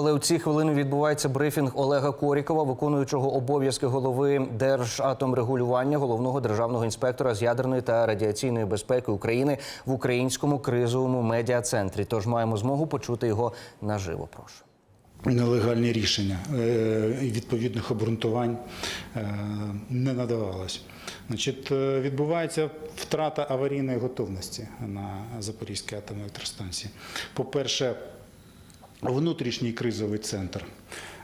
Але у ці хвилини відбувається брифінг Олега Корікова, виконуючого обов'язки голови Держатомрегулювання, головного державного інспектора з ядерної та радіаційної безпеки України в українському кризовому медіа-центрі. Тож маємо змогу почути його наживо. Прошу. нелегальні рішення е, відповідних обґрунтувань е, не надавалось. Значить, е, відбувається втрата аварійної готовності на Запорізькій атомній електростанції. По-перше, внутрішній кризовий центр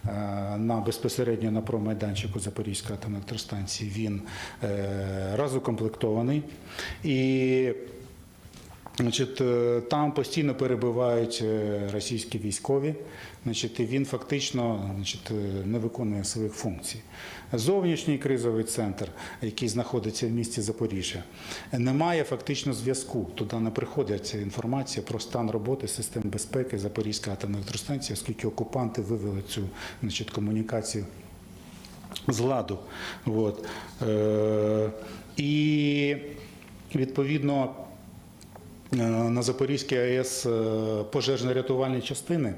е, на безпосередньо на промайданчику Запорізької атомної електростанції. Він е, разукомплектований і Значить, е, там постійно перебувають е, російські військові. Значить, і він фактично значить, е, не виконує своїх функцій. Зовнішній кризовий центр, який знаходиться в місті Запоріжжя, не має фактично зв'язку. Туди не приходить інформація про стан роботи систем безпеки Запорізької атомної електростанції, оскільки окупанти вивели цю значить, комунікацію з ладу. От. І відповідно. Е, На Запорізькій АЕС е, пожежно-рятувальні частини.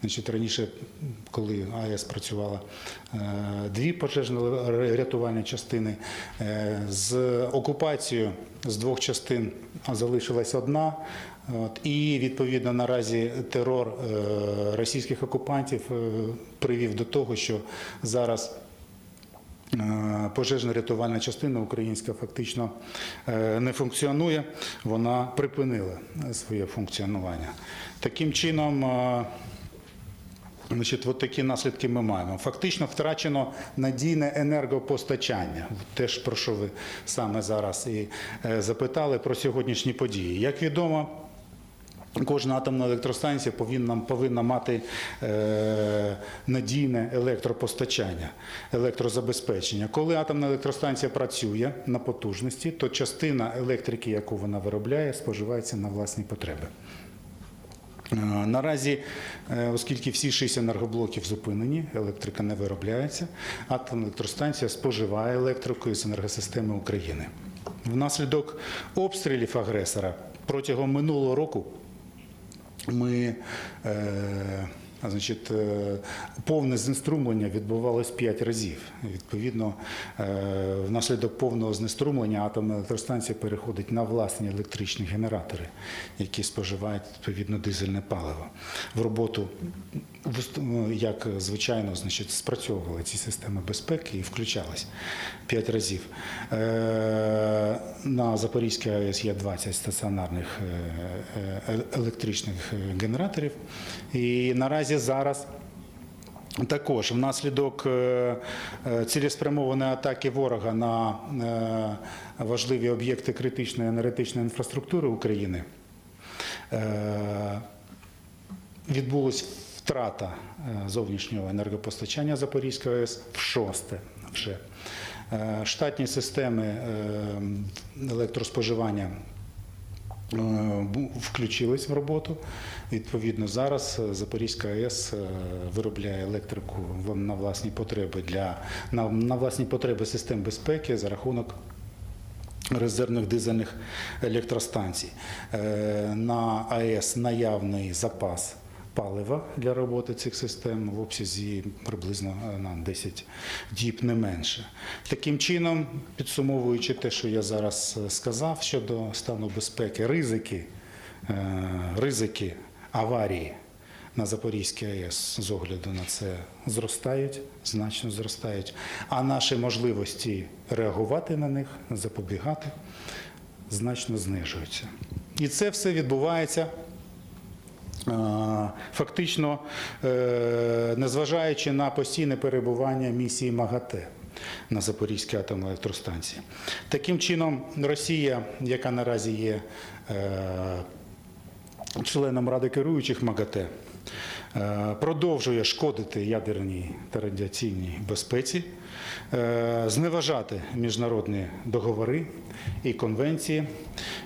Значить, раніше, коли АЕС працювала, е, дві пожежно-рятувальні частини. З окупацією з двох частин залишилась одна. От, і відповідно наразі терор російських окупантів привів до того, що зараз Пожежно-рятувальна частина українська фактично е, не функціонує, вона припинила е, своє функціонування. Таким чином, е, Значить, от такі наслідки ми маємо. Фактично втрачено надійне енергопостачання. Теж про що ви саме зараз і е, запитали про сьогоднішні події. Як відомо, Кожна атомна електростанція повинна, повинна мати е, надійне електропостачання, електрозабезпечення. Коли атомна електростанція працює на потужності, то частина електрики, яку вона виробляє, споживається на власні потреби. Е, Наразі, е, оскільки всі шість енергоблоків зупинені, електрика не виробляється, атомна електростанція споживає електрику із енергосистеми України. Внаслідок обстрілів агресора протягом минулого року ми е, значить, е, повне знеструмлення відбувалось 5 разів. Відповідно, е, внаслідок повного знеструмлення атомна електростанція переходить на власні електричні генератори, які споживають відповідно дизельне паливо. В роботу ну, як звичайно, значить, спрацьовували ці системи безпеки і включались 5 разів. Е, На Запорізькій АЕС є 20 стаціонарних електричних генераторів. І наразі зараз також внаслідок е, е, цілеспрямованої атаки ворога на е, важливі об'єкти критичної енергетичної інфраструктури України відбулась втрата зовнішнього енергопостачання Запорізької АЕС в шосте вже. Штатні системи електроспоживання включились в роботу. Відповідно, зараз е, Запорізька АЕС е, виробляє електрику на власні потреби для на, на власні потреби систем безпеки за рахунок резервних дизельних електростанцій. Е, На АЕС наявний запас палива для роботи цих систем в обсязі приблизно е, на 10 діб не менше. Таким чином, підсумовуючи те, що я зараз е, сказав щодо стану безпеки, ризики, е, ризики аварії на Запорізькій АЕС з огляду на це зростають, значно зростають. А наші можливості реагувати на них, запобігати, значно знижуються. І це все відбувається. Фактично, е, незважаючи на постійне перебування місії МАГАТЕ на Запорізькій атомній електростанції. Таким чином, Росія, яка наразі є е, членом Ради керуючих МАГАТЕ, е, продовжує шкодити ядерній та радіаційній безпеці, зневажати міжнародні договори і конвенції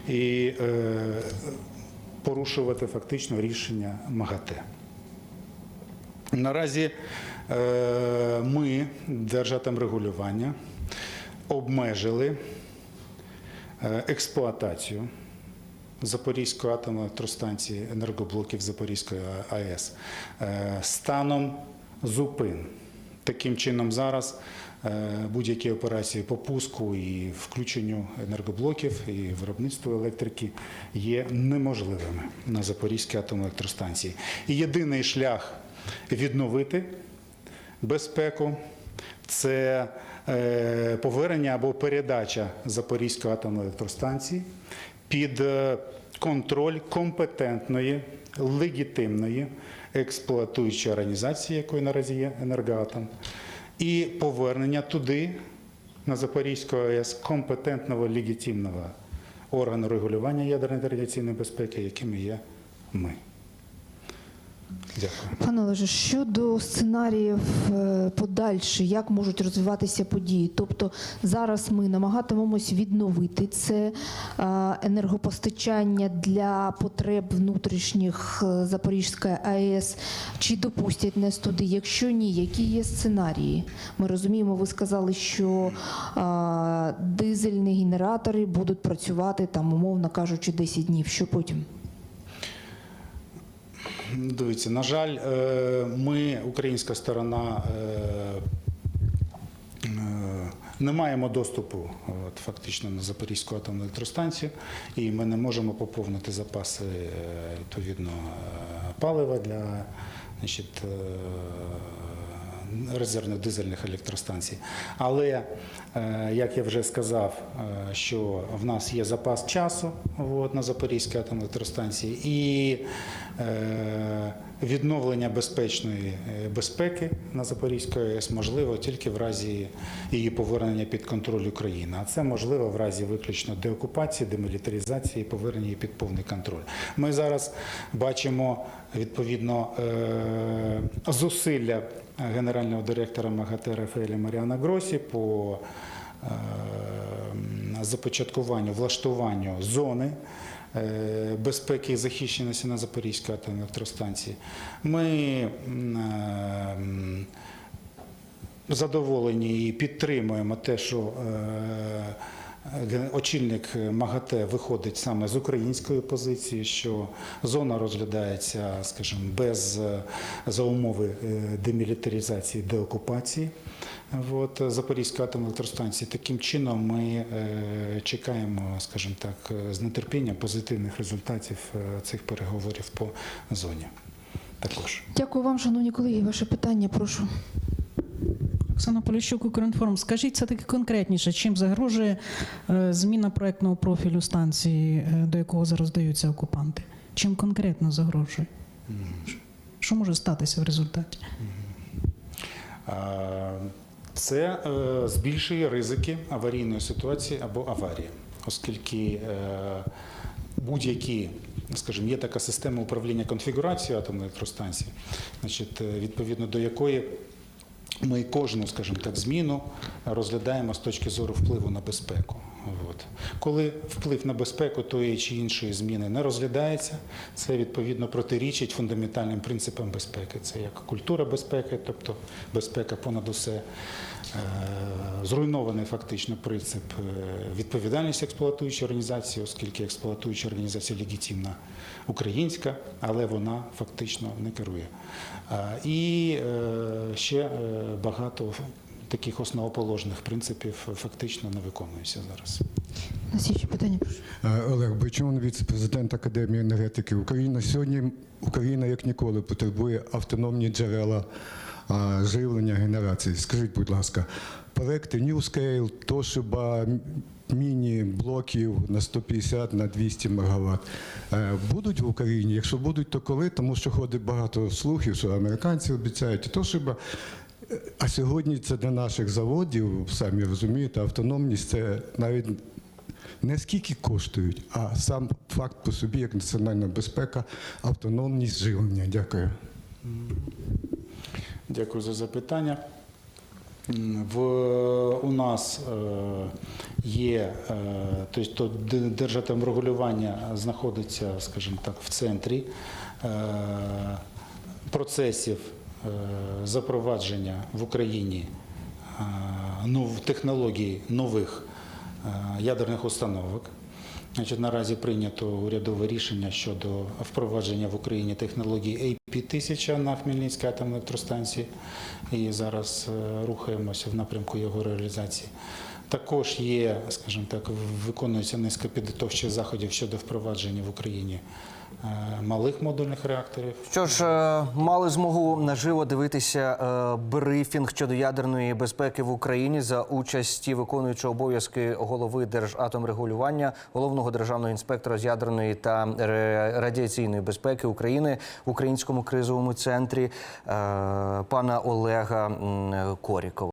і порушувати фактично рішення МАГАТЕ. Наразі е, ми, Запорізької атомної електростанції, енергоблоків Запорізької АЕС е, станом зупин. Таким чином, зараз е, будь-які операції по пуску і включенню енергоблоків і виробництву електрики є неможливими на Запорізькій атомній електростанції. І єдиний шлях відновити безпеку це е, повернення або передача Запорізької атомної електростанції під е, контроль компетентної, легітимної експлуатуючої організації, якою наразі є енергоатом, і повернення туди, на Запорізьку АЕС, компетентного легітимного органу регулювання ядерної та радіаційної безпеки, якими є ми. Дякую. Пане Олеже, щодо сценаріїв е, подальші, як можуть розвиватися події? Тобто зараз ми намагатимемось відновити це е, енергопостачання для потреб внутрішніх е, Запорізької АЕС. Чи допустять нас туди? Якщо ні, які є сценарії? Ми розуміємо, ви сказали, що дизельні генератори будуть працювати там, умовно кажучи, 10 днів. Що потім? Дивіться, на жаль, е, ми, українська сторона, е, е, не маємо доступу от, фактично на Запорізьку атомну електростанцію, і ми не можемо поповнити запаси відповідно палива для значить, е, резервних дизельних електростанцій. Але, е, як я вже сказав, е, що в нас є запас часу от, на Запорізькій атомній електростанції і е, відновлення безпечної е, безпеки на Запорізькій АЕС можливо тільки в разі її повернення під контроль України. А це можливо в разі виключно деокупації, демілітаризації повернення її під повний контроль. Ми зараз бачимо відповідно е, зусилля генерального директора МАГАТЕ Рафаеля Маріана Гросі по е, започаткуванню, влаштуванню зони безпеки і захищеності на Запорізькій атомній електростанції. Ми е, задоволені і підтримуємо те, що е, очільник МАГАТЕ виходить саме з української позиції, що зона розглядається, скажімо, без е, за умови е, демілітаризації, деокупації. От, Запорізької атомної електростанції. Таким чином ми е, чекаємо, скажімо так, е, з нетерпінням позитивних результатів е, цих переговорів по зоні. Також. Дякую вам, шановні колеги. Ваше питання, прошу. Оксана Поліщук, Укрінформ. Скажіть це таки конкретніше, чим загрожує е, зміна проектного профілю станції, е, до якого зараз даються окупанти? Чим конкретно загрожує? Що може статися в результаті? Це е, збільшує ризики аварійної ситуації або аварії, оскільки будь-які, скажімо, є така система управління конфігурацією атомної електростанції, значить, відповідно до якої ми кожну, скажімо так, зміну розглядаємо з точки зору впливу на безпеку. От. Коли вплив на безпеку тої чи іншої зміни не розглядається, це відповідно протирічить фундаментальним принципам безпеки. Це як культура безпеки, тобто безпека понад усе. Е, Зруйнований фактично принцип е, відповідальності експлуатуючої організації, оскільки експлуатуюча організація легітимна українська, але вона фактично не керує. І е, ще багато таких основоположних принципів фактично не виконуються зараз. У нас питання, прошу. Е, Олег Бойчун, віце-президент Академії енергетики України. Сьогодні Україна як ніколи потребує автономні джерела живлення генерації. Скажіть, будь ласка, проекти NewScale, Toshiba, міні-блоків на 150 на 200 МВт будуть в Україні? Якщо будуть, то коли? Тому що ходить багато слухів, що американці обіцяють, і Toshiba. Е, А сьогодні це для наших заводів, самі розумієте, автономність це навіть не скільки коштують, а сам факт по собі, як національна безпека, автономність живлення. Дякую. Дякую за запитання. В, у нас е, є, е, тобто держатомрегулювання знаходиться, скажімо так, в центрі е, процесів запровадження в Україні е, технологій нових е, ядерних установок. Значить, наразі прийнято урядове рішення щодо впровадження в Україні технології AP-1000 на Хмельницькій атомній електростанції. І зараз е, рухаємося в напрямку його реалізації. Також є, скажімо так, виконується низка підготовчих заходів щодо впровадження в Україні е, малих модульних реакторів. Що ж, е, мали змогу наживо дивитися е, брифінг щодо ядерної безпеки в Україні за участі виконуючого обов'язки голови Держатомрегулювання, головного державного інспектора з ядерної та радіаційної безпеки України в українському кризовому центрі е, пана Олега Корікова.